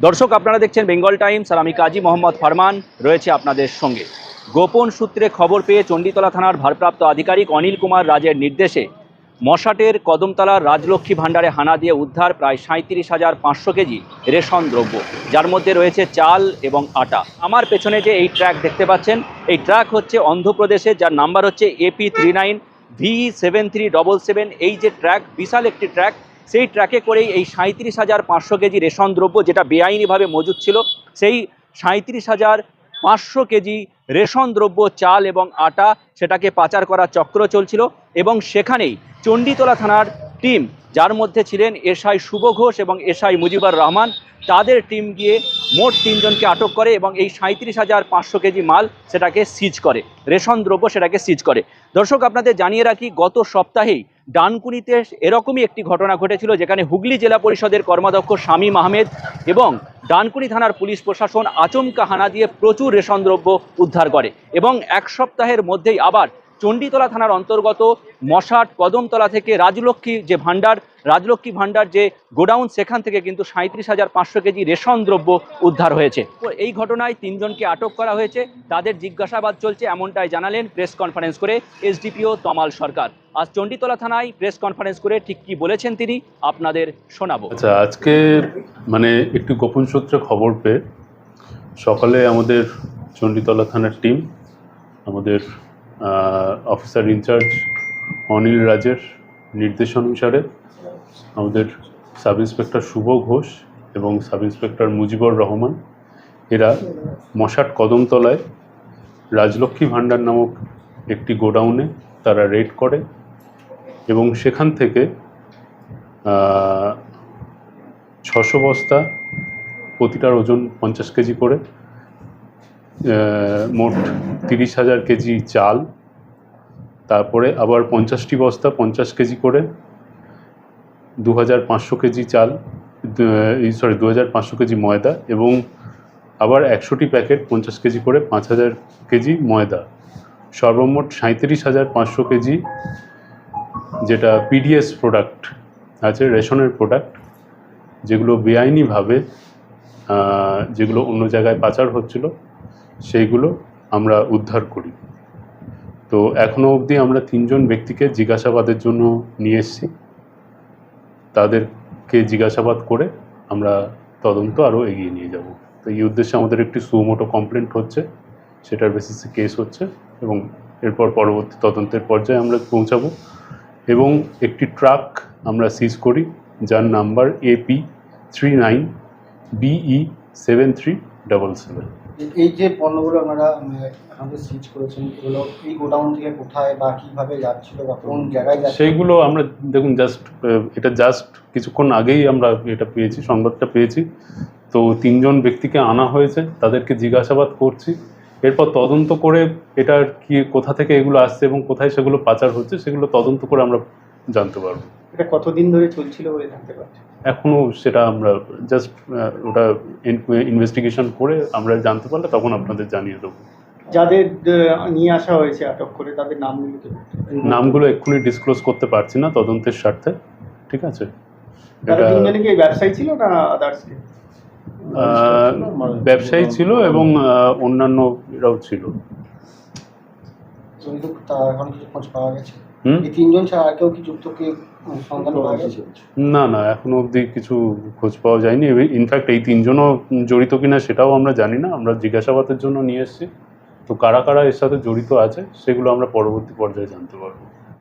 দর্শক, আপনারা দেখছেন বেঙ্গল টাইমস আর আমি কাজী মোহাম্মদ ফারমান, রয়েছে আপনাদের সঙ্গে। গোপন সূত্রে খবর পেয়ে চণ্ডীতলা থানার ভারপ্রাপ্ত আধিকারিক অনিল কুমার রাজের নির্দেশে মশাটের কদমতলার রাজলক্ষ্মী ভাণ্ডারে হানা দিয়ে উদ্ধার প্রায় সাঁত্রিশ হাজার পাঁচশো কেজি রেশন দ্রব্য। যার মধ্যে রয়েছে চাল এবং আটা। আমার পেছনে যে এই ট্র্যাক দেখতে পাচ্ছেন, এই ট্র্যাক হচ্ছে অন্ধ্রপ্রদেশের, যার নাম্বার হচ্ছে AP three nine V seven three double seven এই যে ট্র্যাক বিশাল একটি ট্র্যাক সেই ট্রাকে করেই এই সাঁত্রিশ হাজার পাঁচশো কেজি রেশন দ্রব্য যেটা বেআইনিভাবে মজুদ ছিল, সেই সাঁত্রিশ হাজার পাঁচশো কেজি রেশন দ্রব্য, চাল এবং আটা সেটাকে পাচার করার চক্র চলছিল এবং সেখানেই চণ্ডীতলা থানার টিম যার মধ্যে ছিলেন এসআই শুভ ঘোষ এবং এসআই মুজিবুর রহমান, তাদের টিম গিয়ে মোট তিনজনকে আটক করে এবং এই সাঁত্রিশ হাজার পাঁচশো কেজি মাল সেটাকে সিজ করে, রেশন দ্রব্য সেটাকে সিজ করে। দর্শক, আপনাদের জানিয়ে রাখি, গত সপ্তাহেই ডানকুনিতে এরকমই একটি ঘটনা ঘটেছিল, যেখানে হুগলি জেলা পরিষদের কর্মাধ্যক্ষ শামীম আহমেদ এবং ডানকুনি থানার পুলিশ প্রশাসন আচমকা হানা দিয়ে প্রচুর রেশন দ্রব্য উদ্ধার করে এবং এক সপ্তাহের মধ্যেই আবার চণ্ডীতলা থানার অন্তর্গত মশাট কদমতলা থেকে রাজলক্ষ্মী যে ভাণ্ডার, রাজলক্ষ্মী ভাণ্ডার যে গোডাউন, সেখান থেকে কিন্তু সাঁত্রিশ হাজার পাঁচশো কেজি রেশন দ্রব্য উদ্ধার হয়েছে। এই ঘটনায় তিনজনকে আটক করা হয়েছে। তাদের জিজ্ঞাসাবাদ চলছে এমনটাই জানালেন প্রেস কনফারেন্স করে এসডিপিও তমাল সরকার। আজ চণ্ডীতলা থানায় প্রেস কনফারেন্স করে ঠিক কি বলেছেন তিনি, আপনাদের শোনাবো। আচ্ছা আজকে মানে একটি গোপন সূত্রে খবর পেয়ে সকালে আমাদের চণ্ডীতলা থানার টিম, আমাদের অফিসার ইনচার্জ অনিল রাজের নির্দেশ অনুসারে আমাদের সাব ইন্সপেক্টর শুভ ঘোষ এবং সাব ইন্সপেক্টর মুজিবুর রহমান, এরা মশাট কদমতলায় রাজলক্ষ্মী ভাণ্ডার নামক একটি গোডাউনে তারা রেড করে এবং সেখান থেকে ছশো বস্তা প্রতিটার ওজন পঞ্চাশ কেজি করে মোট তিরিশ হাজার কেজি চাল, তারপরে আবার পঞ্চাশটি বস্তা, পঞ্চাশ কেজি করে দু হাজার পাঁচশো কেজি চাল সরি দু হাজার পাঁচশো কেজি ময়দা এবং আবার একশোটি প্যাকেট পঞ্চাশ কেজি করে পাঁচ হাজার কেজি ময়দা। সর্বমোট সাঁত্রিশ হাজার পাঁচশো কেজি যেটা পিডিএস প্রোডাক্ট আছে, রেশনের প্রোডাক্ট যেগুলো বেআইনিভাবে যেগুলো অন্য জায়গায় পাচার হচ্ছিল, সেইগুলো আমরা উদ্ধার করি। তো এখনও অবধি আমরা তিনজন ব্যক্তিকে জিজ্ঞাসাবাদের জন্য নিয়ে এসেছি। তাদেরকে জিজ্ঞাসাবাদ করে আমরা তদন্ত আরও এগিয়ে নিয়ে যাব। তো এই উদ্দেশ্যে আমাদের একটি সুমোটো কমপ্লেন্ট হচ্ছে, সেটার বেসিসে কেস হচ্ছে এবং এরপর পরবর্তী তদন্তের পর্যায়ে আমরা পৌঁছাবো এবং একটি ট্রাক আমরা সিজ করি, যার number AP three nine B seven three double seven এই যে পণ্যগুলো আপনারা আমাদের সিজ করেছেন, এগুলো এই গোডাউন থেকে কোথায় বা কীভাবে যাচ্ছিল বা কোন জায়গায় যাচ্ছিল? সেইগুলো আমরা, দেখুন জাস্ট এটা জাস্ট কিছুক্ষণ আগেই আমরা এটা পেয়েছি, সংবাদটা পেয়েছি। তো তিনজন ব্যক্তিকে আনা হয়েছে, তাদেরকে জিজ্ঞাসাবাদ করছি। এরপর তদন্ত করে এটার কি, কোথা থেকে এগুলো আসছে এবং কোথায় সেগুলো পাচার হচ্ছে, সেগুলো তদন্ত করে আমরা জানতে পারব। এটা কতদিন ধরে চলছিল বলে জানতে পারছি এখনও সেটা আমরা জাস্ট ওটা ইনভেস্টিগেশন করে আমরা জানতে পারলে তখন আপনাদের জানিয়ে দেবো। যাদের নিয়ে আসা হয়েছে আটক করে তাদের নামগুলো তো নামগুলো এক্ষুনি ডিসক্লোজ করতে পারছি না তদন্তের স্বার্থে ঠিক আছে? এটা কি ব্যবসায়ী ছিল না আদার্স ব্যবসায়ী ছিল এবং অন্যান্য এরাও ছিল। এখন কিছু খোঁজ পাওয়া গেছে? এই তিনজন ছাড়া আর কেউ কি যুক্ত কি সন্ধান পাওয়া গেছে? না না এখনও অবধি কিছু খোঁজ পাওয়া যায়নি। ইনফ্যাক্ট এই তিনজনও জড়িত কিনা সেটাও আমরা জানি না। আমরা জিজ্ঞাসাবাদের জন্য নিয়ে এসেছি। তো কারা কারা এর সাথে জড়িত আছে সেগুলো আমরা পরবর্তী পর্যায়ে জানতে পারব।